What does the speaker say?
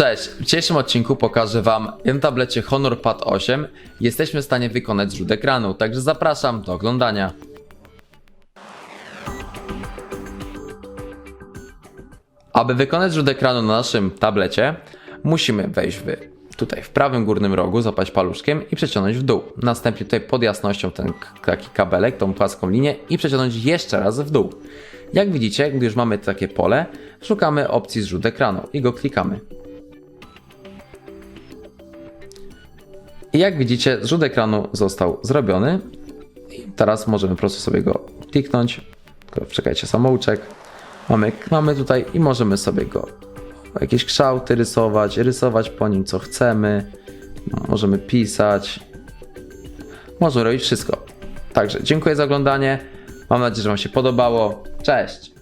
Cześć, w dzisiejszym odcinku pokażę Wam jak na tablecie Honor Pad 8 jesteśmy w stanie wykonać zrzut ekranu, także zapraszam do oglądania. Aby wykonać zrzut ekranu na naszym tablecie, musimy wejść w tutaj w prawym górnym rogu, złapać paluszkiem i przeciągnąć w dół. Następnie tutaj pod jasnością ten taki kabelek, tą płaską linię i przeciągnąć jeszcze raz w dół. Jak widzicie, gdy już mamy takie pole, szukamy opcji zrzut ekranu i go klikamy. I jak widzicie, zrzut ekranu został zrobiony. I teraz możemy po prostu sobie go kliknąć. Czekajcie, samouczek. Mamy, mamy tutaj i możemy sobie go jakieś kształty rysować, rysować po nim co chcemy. Możemy pisać. Możemy robić wszystko. Także dziękuję za oglądanie. Mam nadzieję, że Wam się podobało. Cześć!